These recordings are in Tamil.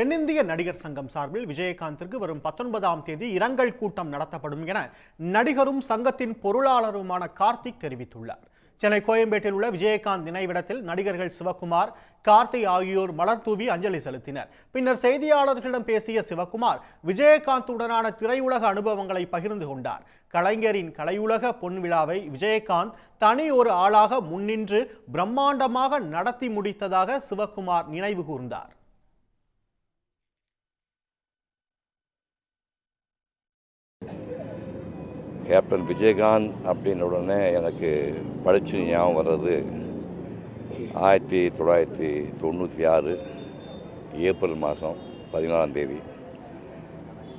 தென்னிந்திய நடிகர் சங்கம் சார்பில் விஜயகாந்திற்கு வரும் பத்தொன்பதாம் தேதி இரங்கல் கூட்டம் நடத்தப்படும் என நடிகரும் சங்கத்தின் பொருளாளருமான கார்த்திக் தெரிவித்துள்ளார். சென்னை கோயம்பேட்டில் உள்ள விஜயகாந்த் நினைவிடத்தில் நடிகர்கள் சிவகுமார் கார்த்தி ஆகியோர் மலர் தூவி அஞ்சலி செலுத்தினர். பின்னர் செய்தியாளர்களிடம் பேசிய சிவகுமார் விஜயகாந்துடனான திரையுலக அனுபவங்களை பகிர்ந்து கொண்டார். கலைஞரின் கலையுலக பொன் விழாவை விஜயகாந்த் தனி ஒரு ஆளாக முன்னின்று பிரம்மாண்டமாக நடத்தி முடித்ததாக சிவகுமார் நினைவு கூர்ந்தார். கேப்டன் விஜயகாந்த் அப்படின்ன உடனே எனக்கு படிச்சு ஞாபகம் வர்றது ஆயிரத்தி தொள்ளாயிரத்தி தொண்ணூற்றி ஆறு ஏப்ரல் மாதம் பதினாலாம் தேதி.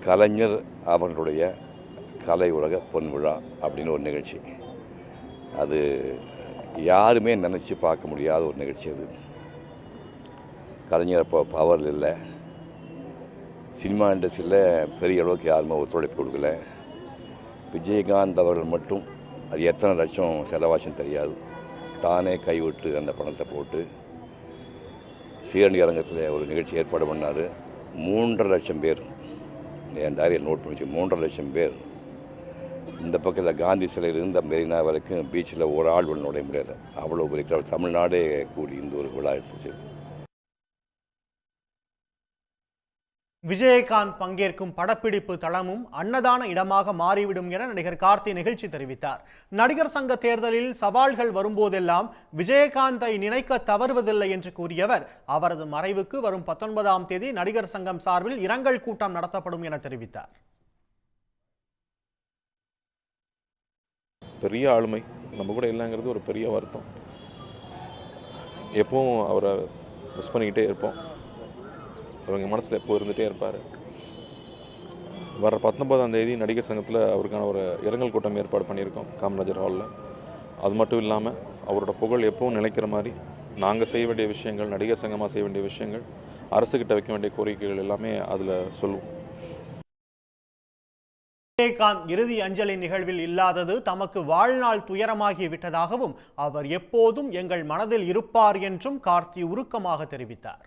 கலைஞர் அவர்களுடைய கலை உலக பொன் விழா அப்படின்னு ஒரு நிகழ்ச்சி. அது யாருமே நினச்சி பார்க்க முடியாத ஒரு நிகழ்ச்சி அது. கலைஞர் அப்போ பவரில் இல்லை. சினிமா இண்டஸ்ட்ரியில் பெரிய அளவுக்கு யாருமே ஒத்துழைப்பு கொடுக்கல. விஜயகாந்த் அவர்கள் மட்டும் அது எத்தனை லட்சம் செலவாச்சுன்னு தெரியாது. தானே கைவிட்டு அந்த பணத்தை போட்டு சீரணி அரங்கத்தில் ஒரு நிகழ்ச்சி ஏற்பாடு பண்ணார். மூன்றரை லட்சம் பேர். என் டைரியில் நோட் பண்ணிச்சு. மூன்றரை லட்சம் பேர். இந்த பக்கத்தில் காந்தி சிலையிலிருந்து மெரினா வரைக்கும் பீச்சில் ஒரு ஆள் நுழைய முடியாது அவ்வளோ பெரிய தமிழ்நாடே கூடி இந்த ஒரு விழா எடுத்துச்சு. விஜயகாந்த் பங்கேற்கும் படப்பிடிப்பு தளமும் அன்னதான இடமாக மாறிவிடும் என நடிகர் கார்த்தி நிகழ்ச்சி தெரிவித்தார். நடிகர் சங்க தேர்தலில் சவால்கள் வரும்போதெல்லாம் விஜயகாந்தை நினைக்க தவறுவதில்லை என்று கூறியவர். அவரது மறைவுக்கு வரும் பத்தொன்பதாம் தேதி நடிகர் சங்கம் சார்பில் இரங்கல் கூட்டம் நடத்தப்படும் என தெரிவித்தார். பெரிய ஆளுமை. நம்ம கூட இல்லைங்கிறது ஒரு பெரிய வருத்தம். எப்பவும் அவரை மிஸ் பண்ணிக்கிட்டே இருப்போம். அவங்க மனசில் எப்போ இருந்துகிட்டே இருப்பார். வர பத்தொன்பதாம் தேதி நடிகர் சங்கத்தில் அவருக்கான ஒரு இரங்கல் கூட்டம் ஏற்பாடு பண்ணியிருக்கோம் காமராஜர் ஹாலில். அது மட்டும் இல்லாமல் அவரோட புகழ் எப்பவும் நிலைக்கிற மாதிரி நாங்கள் செய்ய வேண்டிய விஷயங்கள் நடிகர் சங்கமாக செய்ய வேண்டிய விஷயங்கள் அரசுக்கிட்ட வைக்க வேண்டிய கோரிக்கைகள் எல்லாமே அதில் சொல்லுவோம். விஜயகாந்த் இறுதி அஞ்சலி நிகழ்வில் இல்லாதது தமக்கு வாழ்நாள் துயரமாகி விட்டதாகவும் அவர் எப்போதும் எங்கள் மனதில் இருப்பார் என்றும் கார்த்தி உருக்கமாக தெரிவித்தார்.